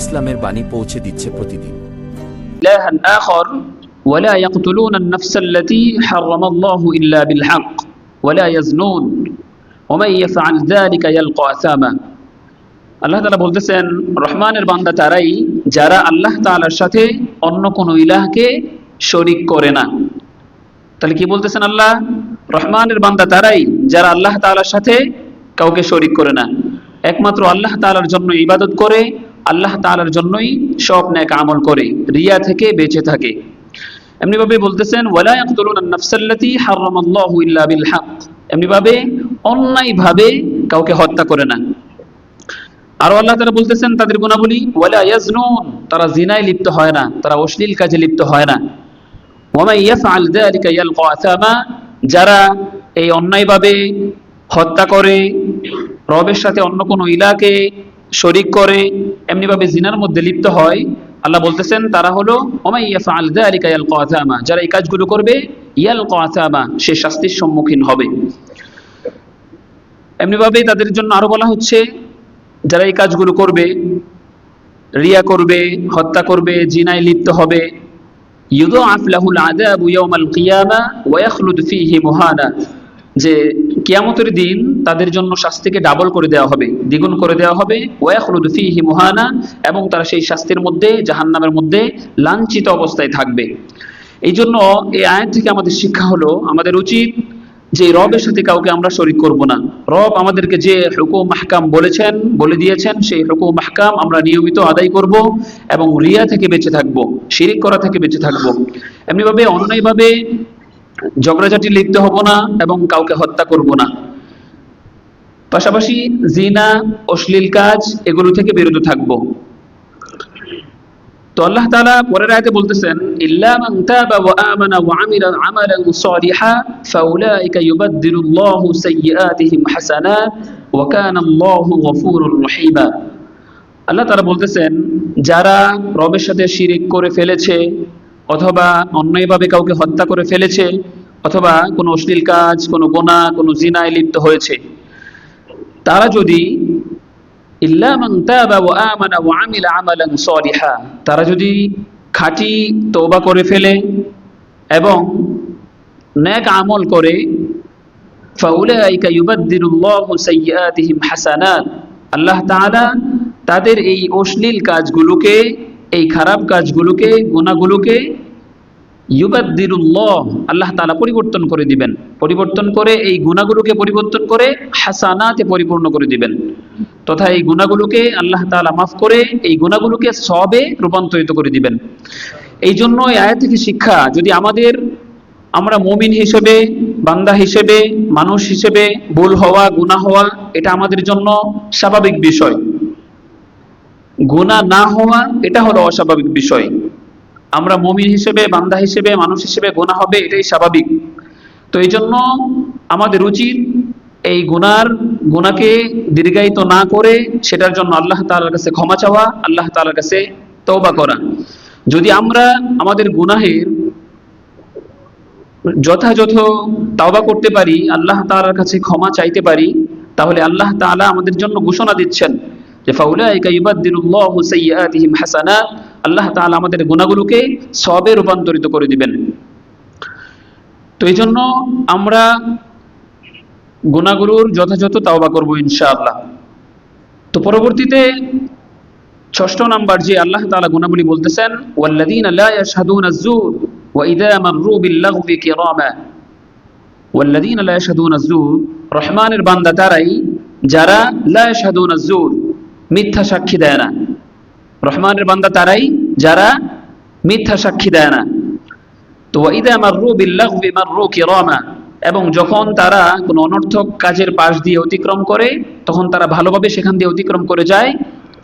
ইসলামের বাণী পৌঁছে দিচ্ছে প্রতিদিন إلها آخر ولا يقتلون النفس التي حرم الله إلا بالحق ولا يزنون ومن يفعل ذلك يلقى أثاما আল্লাহ তালা বলতেছেন রহমানের বান্দা তারাই যারা আল্লাহ তাআলার সাথে অন্য কোনো ইলাহকে শরিক করে না তাহলে কি বলতেছেন আল্লাহ রহমানের বান্দা তারাই যারা আল্লাহ তাআলার সাথে কাউকে শরিক করে না একমাত্র আল্লাহ তাআলার জন্য ইবাদত করে আল্লাহ তাআলার জন্যই সব ন্যাক আমল করে, রিয়া থেকে বেঁচে থাকে। এমনিভাবে বলতেছেন, ওয়ালা ইয়াকতুলুন আন-নাফসাল্লাতী হারামাল্লাহু ইল্লা বিল হক এমনি ভাবে অন্যায় ভাবে কাউকে হত্যা করে না। আরও আল্লাহ তাআলা বলতেছেন, তাদের গুণাবলী, ওয়ালা ইয়াজনুন। তারা জিনায় লিপ্ত হয় না, তারা অশ্লীল কাজে লিপ্ত হয় না। ওয়ামান ইয়াফআল যালিকা ইয়ালকা আসামা? যারা এই অন্যায়ভাবে হত্যা করে, রবের সাথে অন্য কোনো ইলাকে শরিক করে, এমনিভাবে জিনার মধ্যে লিপ্ত হয়। আল্লাহ বলতেছেন, তারা হলো যারা এই কাজগুলো করবে, ইয়ালকা আসামা সে শাস্তির সম্মুখীন হবে। এমনিভাবে তাদের জন্য আরও বলা হচ্ছে, যারা এই কাজগুলো করবে, রিয়া করবে, হত্যা করবে, জিনায় লিপ্ত হবে, ইউদাআফ লাহুল আযাবু ইয়াওমাল কিয়ামা ওয়া ইয়াখলুদ ফীহি মুহানা যে কিয়ামতের দিন তাদের জন্য শাস্তিকে ডাবল করে দেওয়া হবে, দ্বিগুণ করে দেওয়া হবে। ওয়া ইয়াখলুদ ফীহি মুহানা, এবং তারা সেই শাস্তির মধ্যে, জাহান্নামের মধ্যে লাঞ্ছিত অবস্থায় থাকবে। এই জন্য এই আয়াত থেকে আমাদের শিক্ষা হলো, আমাদের উচিত যে রবের সাথে কাউকে আমরা শরিক করব না। রব আমাদেরকে যে হুকুম, মাহকাম বলেছেন, বলে দিয়েছেন, সেই হুকুম, মাহকাম আমরা নিয়মিত আদায় করব এবং রিয়া থেকে বেঁচে থাকব, শিরিক করা থেকে বেঁচে থাকব। এমনিভাবে, অন্যায়ভাবে ঝগড়াঝাটি লিপ্ত হব না এবং কাউকে হত্যা করব না। পাশাপাশি জিনা অশ্লীল কাজ এগুলো থেকে বিরত থাকব। তো আল্লাহ তাআলা পরের বলতেছেন, ইল্লা মান তাবা ওয়া আমানা ওয়া আমিলা আমালান সালিহা, ফাউলাইকা ইউবাদদিলুল্লাহু সাইয়্যাতিহিম হাসানাত ওয়া কানা আল্লাহু গফুরুর আল্লাহ বলতেছেন, যারা রবের সাথে শিরিক করে ফেলেছে অথবা অন্যায়ভাবে কাউকে হত্যা করে ফেলেছে, অথবা কোনো অশ্লীল কাজ, কোনো গোনা, কোনো জিনায় লিপ্ত হয়েছে। তারা যদি তাবা তারা যদি খাঁটি তওবা করে ফেলে এবং নেক আমল করে আল্লাহ তাদের এই অশ্লীল কাজগুলোকে, এই খারাপ কাজগুলোকে গুনাহগুলোকে ইউবাদ্দিরুল্লাহ আল্লাহ তাআলা পরিবর্তন করে দিবেন। পরিবর্তন করে এই গুণাগুলোকে পরিবর্তন করে হাসানাতে পরিপূর্ণ করে দিবেন। তথা এই গুণাগুলোকে আল্লাহ তাআলা মাফ করে এই গুণাগুলোকে সবে রূপান্তরিত করে দিবেন। এই জন্য এই আয়াত থেকে শিক্ষা, যদি আমাদের আমরা মমিন হিসেবে, বান্দা হিসেবে, মানুষ হিসেবে ভুল হওয়া, গুনাহ হওয়া, এটা আমাদের জন্য স্বাভাবিক বিষয়। গুনাহ না হওয়া, এটা হলো অস্বাভাবিক বিষয়। আমরা মমিন হিসেবে, বান্দা হিসেবে, মানুষ হিসেবে গোনা হবে, এটাই স্বাভাবিক। তো এই জন্য আমাদের উচিত এই গুনার গুনাকে দীর্ঘায়িত না করে সেটার জন্য আল্লাহ তাআলার কাছে ক্ষমা চাওয়া, আল্লাহ তাআলার কাছে তওবা করা। যদি আমরা আমাদের গুনাহের যথাযথ তাওবা করতে পারি, আল্লাহ তাআলার কাছে ক্ষমা চাইতে পারি, তাহলে আল্লাহ তাআলা আমাদের জন্য ঘোষণা দিচ্ছেন যে, ফাউলাইকা ইউবাদদিলুল্লাহু সাইয়্যাতিহিম হাসানাত আল্লাহ তাআলা আমাদের গুনাহগুলোকে সবে রূপান্তরিত করে দিবেন। তো এই জন্য আমরা গুনাহগুলোর যথাযথ তাওবা করব ইনশাআল্লাহ। তো পরবর্তীতে ষষ্ঠ নাম্বার যে আল্লাহ তাআলা গুনাহগুলি বলতেছেন রহমানের বান্দা তারাই, যারা লা ইয়াশহাদুনা আয-যুর মিথ্যা সাক্ষী দেয় না। রহমানের বান্দা তারাই, যারা মিথ্যা সাক্ষী দেয় না। তো ইদা মাররু বিল্লাগবি মাররু কিরামা, এবং যখন তারা কোনো অনর্থক কাজের পাশ দিয়ে অতিক্রম করে, তখন তারা ভালোভাবে সেখান দিয়ে অতিক্রম করে যায়,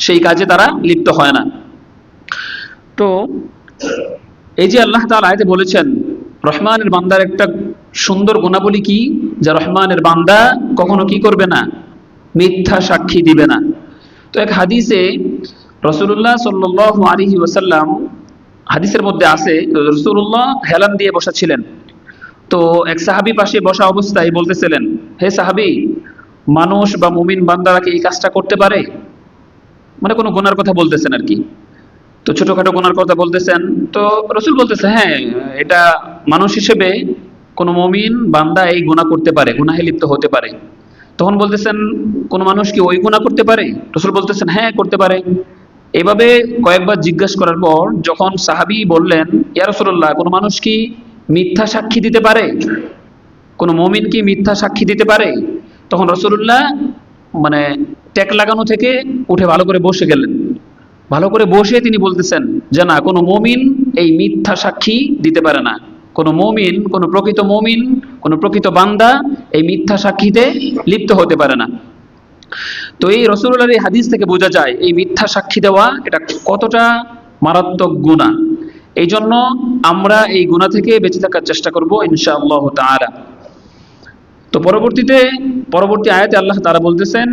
সেই কাজে তারা লিপ্ত হয় না। তো এই যে আল্লাহ তাআলা আয়াতে বলেছেন, রহমানের বান্দার একটা সুন্দর গুণাবলী কি? যে রহমানের বান্দা কখনো কি করবে না? মিথ্যা সাক্ষী দিবে না। তো এক হাদিসে রসুল্লাহ সাল্লাহ ওসাল্লাম হাদিসের মধ্যে আছে রসুল্লাহ হেলান দিয়ে বসা ছিলেন। তো এক সাহাবি পাশে বসা অবস্থায় বলতেছিলেন, হে সাহাবি, মানুষ বা মুমিন বান্দারা কি এই কাজটা করতে পারে? মানে কোনো গোনার কথা বলতেছেন আর কি। তো ছোটখাটো গোনার কথা বলতেছেন, তো রসুল বলতেছে হ্যাঁ এটা মানুষ হিসেবে কোনো মমিন বান্দা এই গুনাহ করতে পারে, গুনাহে লিপ্ত হতে পারে। তখন বলতেছেন, কোনো মানুষ কি ওই গুনাহ করতে পারে? রসুল বলতেছেন হ্যাঁ করতে পারে। এভাবে কয়েকবার জিজ্ঞাসা করার পর যখন সাহাবি বললেন, ইয়া রাসূলুল্লাহ, কোনো মানুষ কি মিথ্যা সাক্ষী দিতে পারে? কোনো মমিন কি মিথ্যা সাক্ষী দিতে পারে? তখন রসুল্লাহ মানে ট্যাক লাগানো থেকে উঠে ভালো করে বসে গেলেন। ভালো করে বসে তিনি বলতেছেন, যে না, কোনো মমিন এই মিথ্যা সাক্ষী দিতে পারে না। কোনো মমিন, কোনো প্রকৃত মমিন, কোনো প্রকৃত বান্দা এই মিথ্যা সাক্ষীতে লিপ্ত হতে পারে না। তো এই রসুল্লাহর এই হাদিস থেকে বোঝা যায়, এই মিথ্যা সাক্ষী দেওয়া এটা কতটা মারাত্মক গুণা এই জন্য আমরা এই গুণা থেকে বেঁচে থাকার চেষ্টা করব ইনশাআল্লাহ তাআলা। তো পরবর্তীতে, পরবর্তী আয়াতে আল্লাহ তারা বলতেছেন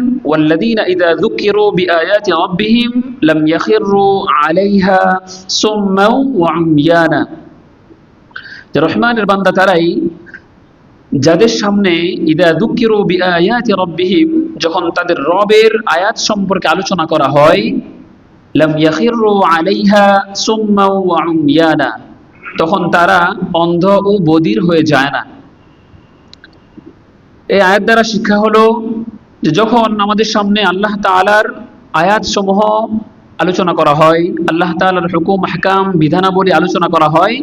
রহমানের বান্দা তারাই যাদের সামনে, ইদা দুঃখিরু বিআয়াতি রাব্বিহিম যখন তাদের রবের আয়াত সম্পর্কে আলোচনা করা হয় আলাইহা তখন তারা অন্ধ ও বধির হয়ে যায় না। এই আয়াত দ্বারা শিক্ষা হলো যে যখন আমাদের সামনে আল্লাহ তাআলার আয়াত সমূহ আলোচনা করা হয়, আল্লাহ তাআলার হুকুম হাকাম বিধানাবলী আলোচনা করা হয়,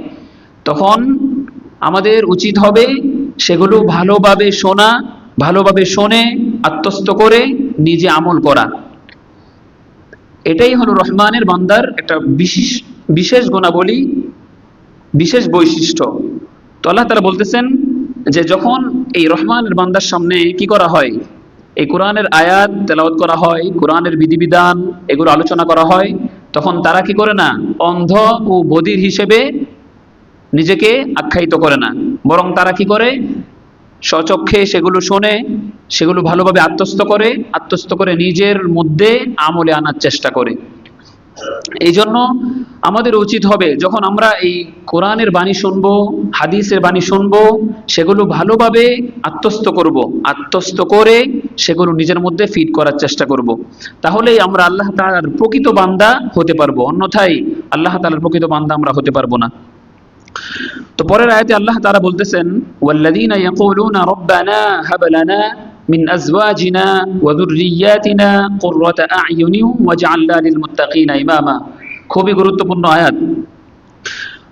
তখন আমাদের উচিত হবে সেগুলো ভালোভাবে শোনা, ভালোভাবে শোনে, আত্মস্থ করে, নিজে আমল করা। এটাই হলো রহমানের বান্দার একটা বিশেষ বিশেষ গুণাবলী, বিশেষ বৈশিষ্ট্য। তো আল্লাহ তারা বলতেছেন যে যখন এই রহমানের বান্দার সামনে কি করা হয়? এই কোরআনের আয়াত তেলাওয়াত করা হয়, কোরআনের বিধিবিধান এগুলো আলোচনা করা হয়, তখন তারা কি করে না? অন্ধ ও বধির হিসেবে নিজেকে আখ্যায়িত করে না। বরং তারা কি করে? স্বচক্ষে সেগুলো শোনে, সেগুলো ভালোভাবে আত্মস্থ করে আত্মস্থ করে নিজের মধ্যে আমলে আনার চেষ্টা করে। এই জন্য আমাদের উচিত হবে, যখন আমরা এই কোরআনের বাণী শুনব, হাদিসের বাণী শুনব, সেগুলো ভালোভাবে আত্মস্থ করব, আত্মস্থ করে সেগুলো নিজের মধ্যে ফিট করার চেষ্টা করব। তাহলেই আমরা আল্লাহ তাআলার প্রকৃত বান্দা হতে পারব, অন্যথায় আল্লাহ তাআলার প্রকৃত বান্দা আমরা হতে পারব না। তো পরের আয়াতে আল্লাহ তাআলা বলতেছেন খুবই গুরুত্বপূর্ণ আয়াত।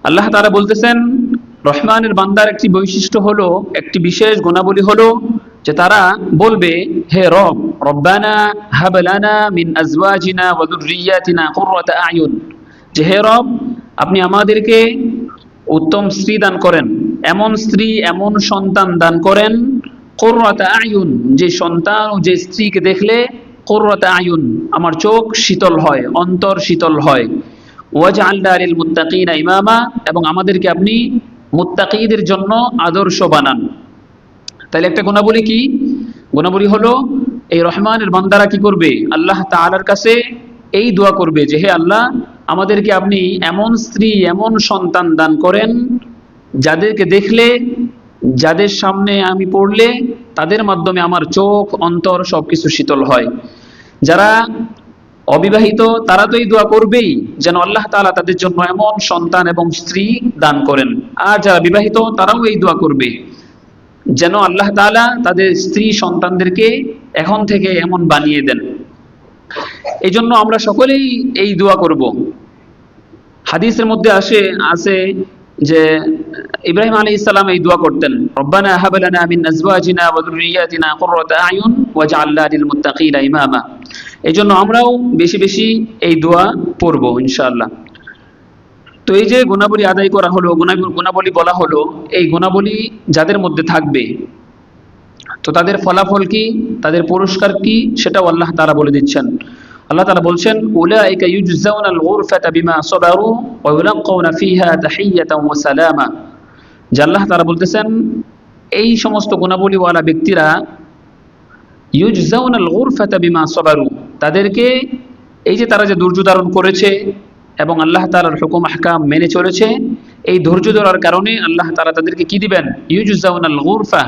আল্লাহ তাআলা বলতেছেন, রহমানের বান্দার একটি বৈশিষ্ট্য হলো, একটি বিশেষ গুণাবলী হলো যে তারা বলবে, হে রব, রব্বানা হাব লানা মিন আজওয়াজিনা ওয়া যে, হে রব, আপনি আমাদেরকে উত্তম স্ত্রী দান করেন। এমন স্ত্রী, এমন সন্তান দান করেন, কোররাতা আয়ুন, যে সন্তান যে স্ত্রীকে দেখলে কোররাতা আয়ুন, আমার চোখ শীতল হয়, অন্তর শীতল হয়। ওয়াজ আল্লাহ আলিল মুত্তাকিনা ইমামা, এবং আমাদেরকে আপনি মুত্তাকিদের জন্য আদর্শ বানান। তাহলে একটা গুণাবলী কি? গুণাবলী হলো, এই রহমানের বান্দারা কি করবে? আল্লাহ তাআলার কাছে এই দোয়া করবে যে, হে আল্লাহ আমাদেরকে আপনি এমন স্ত্রী, এমন সন্তান দান করেন, যাদেরকে দেখলে, যাদের সামনে আমি পড়লে, তাদের মাধ্যমে আমার চোখ, অন্তর সবকিছু শীতল হয়। যারা অবিবাহিত, তারা তো এই দোয়া করবেই, যেন আল্লাহ তাআলা তাদের জন্য এমন সন্তান এবং স্ত্রী দান করেন। আর যারা বিবাহিত, তারাও এই দোয়া করবে। যেন আল্লাহ তাআলা তাদের স্ত্রী সন্তানদেরকে এখন থেকে এমন বানিয়ে দেন। এই জন্য আমরা সকলেই এই দোয়া করব। হাদিসের মধ্যে আসে আছে যে ইব্রাহিম আলী ইসলাম এই দোয়া করতেন, রব্বানা হাব লানা মিন আজওয়াজিনা ওয়া যুররিয়াতিনা কুররাতা আয়ুন লিল মুত্তাকিনা ইমামা। আমরাও বেশি বেশি এই দোয়া পড়ব ইনশাআল্লাহ। তো এই যে গুণাবলী আদায় করা হলো গুণা- গুণাবলী বলা হলো, এই গুণাবলী যাদের মধ্যে থাকবে, তো তাদের ফলাফল কি, তাদের পুরস্কার কি, সেটাও আল্লাহ তারা বলে দিচ্ছেন। আল্লাহ বলছেন, উলাইকা গুরফাতা বিমা ওয়া ইউলাক্কাউনা ফিহা ওয়া সালামা। আল্লাহ বলতেছেন, এই সমস্ত গুণাবলীওয়ালা ব্যক্তিরা গুরফাতা বিমা তাদেরকে এই যে তারা যে ধৈর্য ধারণ করেছে এবং আল্লাহ তাআলার হুকুম, আহকাম মেনে চলেছে, এই ধৈর্য ধরার কারণে আল্লাহ তাআলা তাদেরকে কি দিবেন? ইউজজাউনাল গুরফা